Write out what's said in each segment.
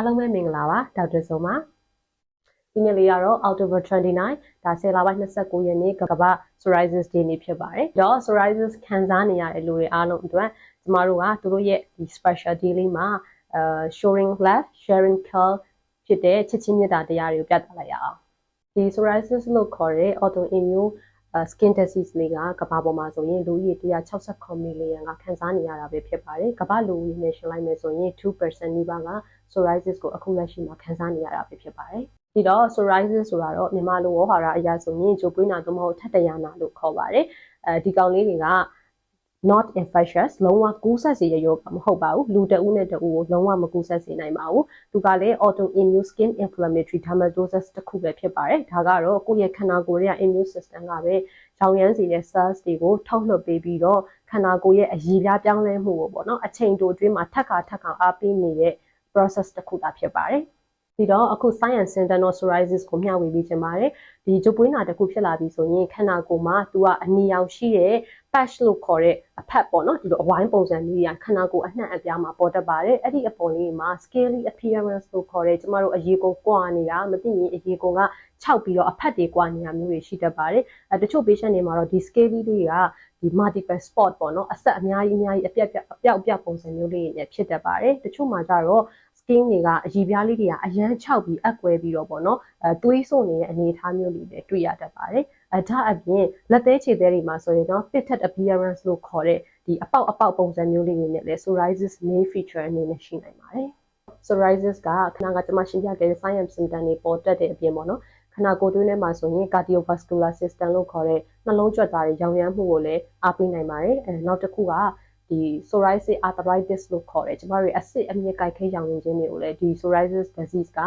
အားလုံးပဲမင်္ဂလာပါဒေါက်တာဆိုပါဒီနေ့လေးကတော့ October 29ဒါ10လပိုင်း29ရက်နေ့ကကမ္ဘာ psoriasis day နေ့ဖြစ်ပါတယ်။တော့ psoriasis ခံစားနေရတဲ့လူတွေအားလုံးအတွက်ကျမတို့ကသူတို့ရဲ့ဒီ special day လေးမှာအဲ showing love sharing care ဖြစ်တဲ့ချစ်ချင်းမြတ်တာတရားတွေကိုပြသလိုက်ရအောင်။ဒီ psoriasis လို့ခေါ်တဲ့ autoimmune skin disease လေးကကမ္ဘာပေါ်မှာဆိုရင်လူဦးရေ169 million ကခံစားနေရတာပဲဖြစ်ပါတယ်။ကမ္ဘာလူဦးရေနဲ့ရှင်းလိုက်မယ်ဆိုရင်2%နီးပါးက psoriasis ကိုအခုလက်ရှိမှာခံစားနေရတာပဲဖြစ်ပါတယ်။ဒီတော့ psoriasis ဆိုတာတော့မြန်မာလိုဝေါ်ဟာရအရာဆိုရင်ဂျိုပွေးနာသို့မဟုတ်ထပ်တရနာလို့ခေါ်ပါတယ်။အဲဒီကောင်လေးတွေက not infectious လုံးဝကူးစက်စေရရောမဟုတ်ပါဘူးလူတဦးနဲ့တဦးကိုလုံးဝမကူးစက်စေနိုင်ပါဘူးသူကလည်း autoimmune skin inflammatory dermatosis တစ်ခုပဲဖြစ်ပါတယ်ဒါကတော့ကိုယ့်ရဲ့ခန္ဓာကိုယ်ရဲ့ immune system ကပဲရောင်ရမ်းစေတဲ့ cells တွေကိုထုတ်လွှတ်ပေးပြီးတော့ခန္ဓာကိုယ်ရဲ့အရည်ပြားပြောင်းလဲမှုကိုပေါ့နော်အချိန်တိုအတွင်းမှာထပ်ခါထပ်ခါအားပေးနေတဲ့ process တစ်ခုသာဖြစ်ပါတယ် ပြီးတော့အခု science center no psoriasis ကိုမျှဝေပေးချင်ပါတယ်ဒီဂျိုပွေးနာတစ်ခုဖြစ်လာပြီဆိုရင်ခန္ဓာကိုယ်မှာသူကအနီရောင်ရှိတဲ့ patch လို့ခေါ်တဲ့အဖက်ပေါ့နော်ဒီလိုအဝိုင်းပုံစံလေးတွေကခန္ဓာကိုယ်အနှံ့အပြားမှာပေါ်တတ်ပါတယ်အဲ့ဒီအပေါ်လေးမှာ scaly appearance လို့ခေါ်တဲ့ကျမတို့အရေကိုကွာနေတာမသိရင်အရေကိုကခြောက်ပြီးတော့အဖက်တွေကွာနေတာမျိုးတွေရှိတတ်ပါတယ်အဲတချို့ patient တွေမှာတော့ဒီ scaly လေးကဒီ multiple spot ပေါ့နော်အဆက်အများကြီးအများကြီးအပြက်ပြက်အပြောက်အပြောက်ပုံစံမျိုးလေးတွေဖြစ်တတ်ပါတယ်တချို့မှာကျတော့ skin တွေကအရည်ပြားလေးတွေကအရန်ခြောက်ပြီးအက်ကွဲပြီးတော့ပေါ့နော်အဲသွေးဆို့နေတဲ့အနေအထားမျိုးတွေလည်းတွေ့ရတတ်ပါတယ်အဲဒါအပြင်လက်သေးခြေသေးတွေမှာဆိုရင်တော့ pitted appearance လို့ခေါ်တဲ့ဒီအပေါက်အပေါက်ပုံစံမျိုးလေးတွေနဲ့လည်း psoriasis main feature အနေနဲ့ရှိနိုင်ပါတယ် psoriasis ကခဏကကျွန်မရှင်းပြခဲ့တဲ့ science symptom တွေပေါ်တက်တဲ့အပြင်ပေါ့နော်ခန္ဓာကိုယ်တွင်းထဲမှာဆိုရင် cardiovascular system လို့ခေါ်တဲ့နှလုံးကြွက်သားတွေရောင်ရမ်းမှုကိုလည်းအားပေးနိုင်ပါတယ်အဲနောက်တစ်ခုက ဒီ psoriasis arthritis လို့ခေါ်တယ်ကျမတို့အဆစ်အမြစ်ကိုက်ခဲရောင်ရင်းခြင်းတွေကိုလည်းဒီ psoriasis disease က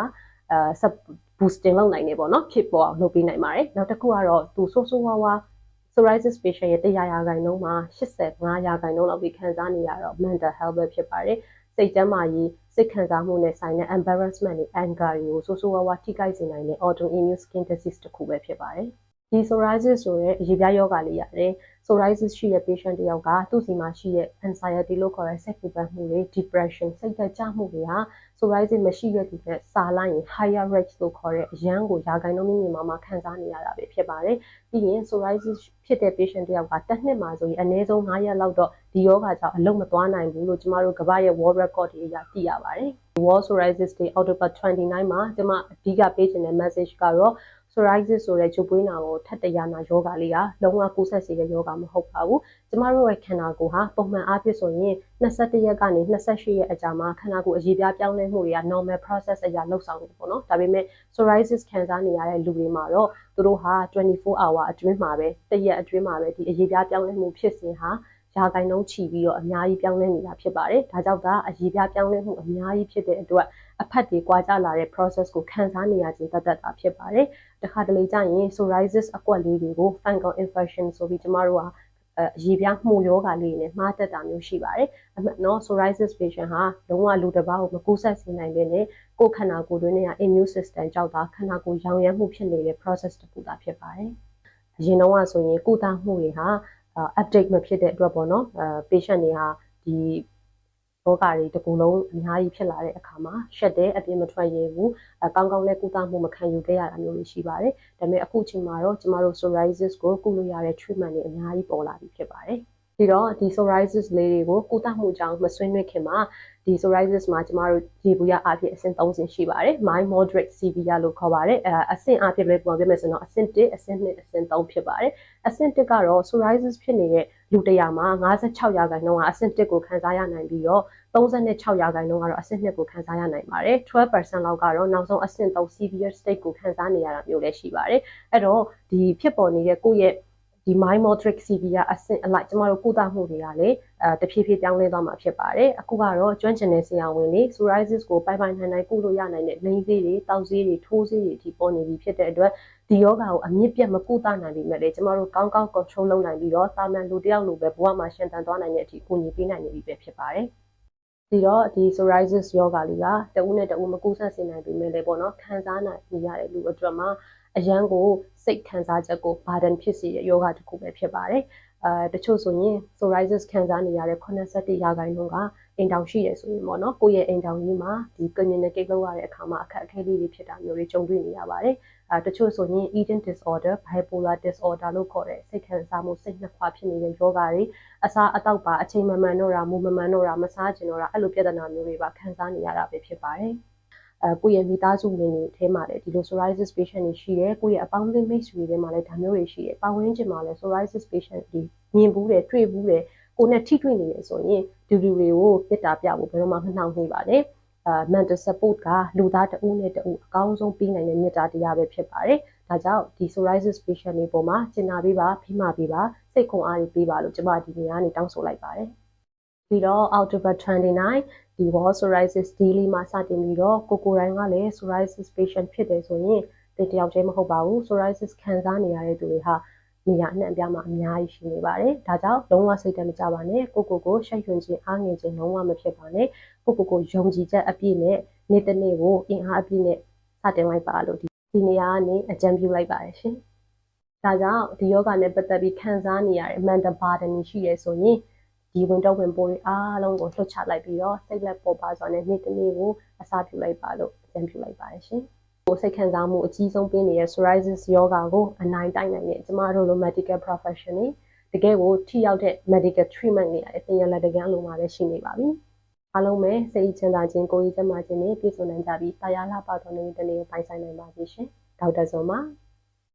အဲ boosting လုပ်နိုင်နေပေါ့နော်ဖြစ်ပေါ်အောင်လုပ်ပေးနိုင်ပါတယ်နောက်တစ်ခုကတော့သူဆိုးဆိုးဝါးဝါ psoriasis patient ရဲ့100ရာခိုင်နှုန်းမှာ85ရာခိုင်နှုန်းလောက်ပြီးခံစားနေရတော့ mental health ပဲဖြစ်ပါတယ်စိတ်ကျန်းမာရေးစိတ်ခံစားမှုနဲ့ဆိုင်တဲ့ embarrassment တွေ anger တွေကိုဆိုးဆိုးဝါးဝါထိခိုက်စေနိုင်တဲ့ autoimmune skin disease တစ်ခုပဲဖြစ်ပါတယ် ဒီ psoriasis ဆိုတဲ့အရေပြားယောဂလေးရတယ် psoriasis ရှိတဲ့ patient တယောက်ကသူ့စီမှာရှိတဲ့ anxiety လို့ခေါ်တဲ့စိတ်ပူပန်မှုတွေ depression စိတ်ဓာတ်ကျမှုတွေဟာ psoriasis မရှိတဲ့သူနဲ့စာလိုက်ရင် higher rate လို့ခေါ်တဲ့အရန်ကိုရာခိုင်နှုန်းမြင့်မြင့်မားမားခံစားနေရတာပဲဖြစ်ပါတယ်။ပြီးရင် psoriasis ဖြစ်တဲ့ patient တယောက်ကတစ်နှစ်မှာဆိုရင်အနည်းဆုံး9ရက်လောက်တော့ဒီယောဂကြောင့်အလုံးမသွားနိုင်ဘူးလို့ကျမတို့ကမ္ဘာရဲ့ world record တွေအရသိရပါတယ်။ World Psoriasis Day October 29မှာကျမအဓိကပေးချင်တဲ့ message ကတော့ psoriasis ဆိုတဲ့ဂျုပ်ပွေးနာကိုထပ်တရနာယောဂလေးကလုံးဝကူးစက်စေတဲ့ယောဂမဟုတ်ပါဘူး။ကျမတို့ရဲ့ခန္ဓာကိုယ်ဟာပုံမှန်အားဖြင့်ဆိုရင်21ရက်ကနေ28ရက်အကြာမှာခန္ဓာကိုယ်အရေးပြားပြောင်းလဲမှုတွေက normal process အရာလှုပ်ဆောင်နေပေါ့နော်။ဒါပေမဲ့ psoriasis ခံစားနေရတဲ့လူတွေမှာတော့သူတို့ဟာ24 hour အတွင်းမှာပဲတရက်အတွင်းမှာပဲဒီအရေးပြားပြောင်းလဲမှုဖြစ်စဉ်ဟာရာခိုင်နှုန်းချီပြီးတော့အများကြီးပြောင်းလဲနေတာဖြစ်ပါတယ်။ဒါကြောင့်ဒါအရေးပြားပြောင်းလဲမှုအများကြီးဖြစ်တဲ့အတွက် အဖက်တွေကွာကြလာတဲ့ process ကိုခံစားနေရခြင်းတသက်တာဖြစ်ပါတယ်။တခါတလေကျရင် psoriasis အကွက်လေးတွေကို fungal infection ဆိုပြီးကျမတို့ကအရေးပြားမှုယောဂလေးနဲ့မှားတက်တာမျိုးရှိပါတယ်။အမှန်တော့ psoriasis patient ဟာလုံးဝလူတစ်ပါးကိုမကူးစက်စေနိုင်ဘဲနဲ့ကိုယ်ခန္ဓာကိုယ်တွင်းက immune system ကြောင့်သာခန္ဓာကိုယ်ရောင်ရမ်းမှုဖြစ်နေတဲ့ process တစ်ခုသာဖြစ်ပါတယ်။အရင်တော့ဆိုရင်ကုသမှုတွေဟာ update မဖြစ်တဲ့အတွက်ပေါ့နော်အဲ patient တွေဟာဒီ ယောဂတွေတကူလုံးအများကြီးဖြစ်လာတဲ့အခါမှာရှက်တဲ့အပြင်မထွက်ရဘူးအကောင်းကောင်းလဲကုသမှုမခံယူခဲ့ရတာမျိုးတွေရှိပါတယ်ဒါပေမဲ့အခုချိန်မှာတော့ကျမတို့ psoriasis ကိုကုလို့ရတဲ့ treatment တွေအများကြီးပေါ်လာပြီဖြစ်ပါတယ်ပြီးတော့ဒီ psoriasis လေးတွေကိုကုသမှုကြောင့်မဆွေးနွေးခင်မှာဒီ psoriasis မှာကျမတို့ရေဘူးရအဖြစ်အဆင့်3ဆင့်ရှိပါတယ် mild moderate severe လို့ခေါ်ပါတယ်အဲအဆင့်အဖြစ်ပဲပုံပြမယ်ဆိုတော့အဆင့်1အဆင့်2အဆင့်3ဖြစ်ပါတယ်အဆင့်1ကတော့ psoriasis ဖြစ်နေတဲ့ လူတရာမှာ56ရာခိုင်နှုန်းကအဆင့်1ကိုခံစားရနိုင်ပြီးတော့36ရာခိုင်နှုန်းကတော့အဆင့်2ကိုခံစားရနိုင်ပါတယ်12%လောက်ကတော့နောက်ဆုံးအဆင့်3 severe state ကိုခံစားနေရတာမျိုးလည်းရှိပါတယ်အဲ့တော့ဒီဖြစ်ပေါ်နေတဲ့ကိုယ့်ရဲ့ ဒီ mind motoric severe အဆင့်အလိုက်ကျမတို့ကုသမှုတွေကလည်းအဲတဖြည်းဖြည်းပြောင်းလဲသွားမှာဖြစ်ပါတယ်အခုကတော့ကျွမ်းကျင်တဲ့ဆရာဝန်တွေ psoriasis ကိုပိုင်ပိုင်နိုင်နိုင်ကုလို့ရနိုင်တဲ့လိန်ဆေးတွေတောက်ဆေးတွေထိုးဆေးတွေအထိပေါ်နေပြီဖြစ်တဲ့အတွက်ဒီယောဂါကိုအမြင့်ပြတ်မကုသနိုင်ပြီမဲ့လေကျမတို့ကောင်းကောင်း control လုပ်နိုင်ပြီးတော့တာမန်လူတယောက်လိုပဲဘဝမှာရှင်သန်သွားနိုင်တဲ့အထိကိုညီပေးနိုင်နေပြီပဲဖြစ်ပါတယ်ဒီတော့ဒီ psoriasis ယောဂါလေးကတဦးနဲ့တဦးမကူးစက်စေနိုင်ပြီမဲ့လေပေါ့နော်ခံစားနိုင်ရတဲ့လူအတွက်မှာ အရန်ကိုစိတ်ခံစားချက်ကို burden ဖြစ်စေတဲ့ယောဂတစ်ခုပဲဖြစ်ပါတယ်အဲတချို့ဆိုရင် psoriasis ခံစားနေရတဲ့81ရာခိုင်နှုန်းကအိမ်တောင်ရှိရဆိုရင်ပေါ့နော်ကိုယ့်ရဲ့အိမ်တောင်ကြီးမှာဒီ communicate လုပ်ရတဲ့အခါမှာအခက်အခဲလေးတွေဖြစ်တာမျိုးတွေကြုံတွေ့နေရပါတယ်အဲတချို့ဆိုရင် eating disorder bipolar disorder လို့ခေါ်တဲ့စိတ်ခံစားမှုစိတ်နှစ်ခွာဖြစ်နေတဲ့ယောဂါတွေအစားအသောက်ပါအချိန်မမှန်တော့တာမူမမှန်တော့တာမစားချင်တော့တာအဲ့လိုပြဿနာမျိုးတွေပါခံစားနေရတာပဲဖြစ်ပါတယ် အဲကိုယ့်ရဲ့မိသားစုဝင်တွေထဲမှာလည်းဒီလို psoriasis patient တွေရှိတယ်ကိုယ့်ရဲ့အပေါင်းအသင်းမိတ်ဆွေတွေထဲမှာလည်းဒါမျိုးတွေရှိတယ်ပတ်ဝန်းကျင်မှာလည်း psoriasis patient တွေမြင်ဘူးတယ်တွေ့ဘူးတယ်ကိုယ်နဲ့ထိတွေ့နေရဆိုရင်ဒီလူတွေကိုပြစ်တာပြဖို့ဘယ်တော့မှမနှောင့်နှေးပါနဲ့အာ mental support ကလူသားတဦးနဲ့တဦးအကောင်းဆုံးပြီးနိုင်တဲ့မေတ္တာတရားပဲဖြစ်ပါတယ်။ဒါကြောင့်ဒီ psoriasis patient တွေပေါ်မှာကျင်နာပေးပါဖိမပေးပါစိတ်ခွန်အားတွေပေးပါလို့ကျွန်မဒီနေရာကနေတောင်းဆိုလိုက်ပါတယ်။ ပြီးတော့ October 29ဒီ World Psoriasis Daily မှာစတင်ပြီးတော့ကိုကိုတိုင်းကလည်း psoriasis patient ဖြစ်တယ်ဆိုရင်ဒီတယောက်တည်းမဟုတ်ပါဘူး psoriasis ခံစားနေရတဲ့သူတွေဟာနေရာအနှံ့အပြားမှာအများကြီးရှိနေပါတယ်။ဒါကြောင့်လုံးဝစိတ်တမကြပါနဲ့ကိုကိုကိုရှိတ်ရွံ့ခြင်းအားငယ်ခြင်းလုံးဝမဖြစ်ပါနဲ့ကိုကိုကိုယုံကြည်ချက်အပြည့်နဲ့နေ့တစ်နေ့ကိုအင်အားအပြည့်နဲ့စတင်လိုက်ပါလို့ဒီဒီနေရာကနေအကြံပြုလိုက်ပါတယ်ရှင်။ဒါကြောင့်ဒီယောဂနဲ့ပတ်သက်ပြီးခံစားနေရတဲ့ mental burden ရှိရဲဆိုရင် ဒီဝင်တော့ဝင်ပိုးတွေအားလုံးကိုလှုပ်ချလိုက်ပြီးတော့စိတ်လက်ပေါ်ပါစွာနဲ့နေ့တစ်နေ့ကိုအစားပြုလိုက်ပါလို့အကြံပြုလိုက်ပါတယ်ရှင်။ကိုစိတ်ခံစားမှုအကြီးဆုံးပေးနေတဲ့ psoriasis ယောဂါကိုအနိုင်တိုက်နိုင်တဲ့ကျမတို့လို medical professional တကယ်ကိုထိရောက်တဲ့ medical treatment တွေအတင်ရလက်တကန်းလုံးမှာလည်းရှိနေပါပြီ။အားလုံးပဲစိတ်ချမ်းသာခြင်းကိုယ်ရည်ကျန်းမာခြင်းနဲ့ပြည့်စုံနိုင်ကြပြီးတရားလာပါတော်နေတဲ့နေ့ကိုပိုင်ဆိုင်နိုင်ပါစေရှင်။ဒေါက်တာဇွန်ပါ။